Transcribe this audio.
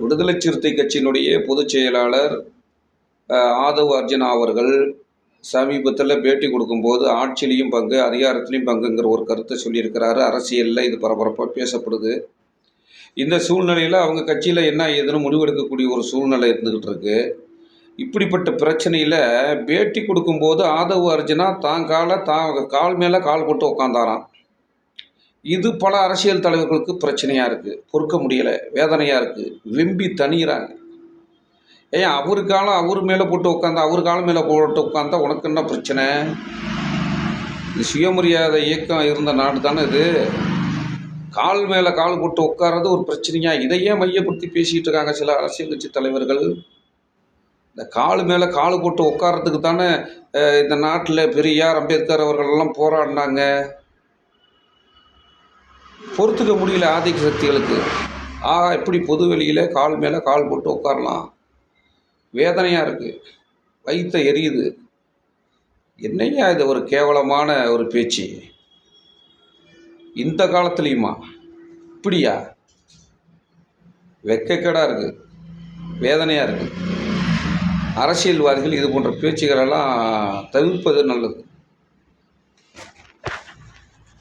விடுதலை சிறுத்தை கட்சியினுடைய பொதுச் செயலாளர் ஆதவ் அர்ஜுனா அவர்கள் சமீபத்தில் பேட்டி கொடுக்கும்போது ஆட்சியிலையும் பங்கு அதிகாரத்திலையும் பங்குங்கிற ஒரு கருத்தை சொல்லியிருக்கிறாரு. அரசியலில் இது பரபரப்பாக பேசப்படுது. இந்த சூழ்நிலையில் அவங்க கட்சியில் என்ன ஏதுன்னு முடிவெடுக்கக்கூடிய ஒரு சூழ்நிலை இருந்துக்கிட்டு இருக்கு இப்படிப்பட்ட பிரச்சனையில் பேட்டி கொடுக்கும்போது ஆதவ் அர்ஜுனா தான் காலை தான் கால் மேலே கால் போட்டு உட்காந்தாராம் இது பல அரசியல் தலைவர்களுக்கு பிரச்சனையாக இருக்குது பொறுக்க முடியலை வேதனையாக இருக்குது வெம்பி தணிகிறாங்க ஏன் அவர் காலம் அவர் மேலே போட்டு உட்காந்தா அவர் காலம் மேலே போட்டு உட்காந்தா உனக்கு என்ன பிரச்சனை? இது சுயமரியாதை இயக்கம் இருந்த நாடு தானே இது. கால் மேலே கால் போட்டு உட்கார்றது ஒரு பிரச்சனையாக இதையே மையப்படுத்தி பேசிகிட்டு இருக்காங்க சில அரசியல் கட்சி தலைவர்கள். இந்த கால் மேலே கால் போட்டு உட்கார்றதுக்கு தானே இந்த நாட்டில் பெரியார் அம்பேத்கர் அவர்களெல்லாம் போராடினாங்க. பொறுத்துக்க முடியல ஆதிக்க சக்திகளுக்கு. ஆகா எப்படி பொது வெளியில் கால் மேலே கால் போட்டு உட்காரலாம். வேதனையாக இருக்குது வயிற்ற எரியுது. என்னையா இது ஒரு கேவலமான ஒரு பேச்சு? இந்த காலத்துலேயுமா? இப்படியா? வெக்கக்கேடாக இருக்குது வேதனையாக இருக்குது அரசியல்வாதிகள் இது போன்ற பேச்சுகளெல்லாம் தவிர்ப்பது நல்லது.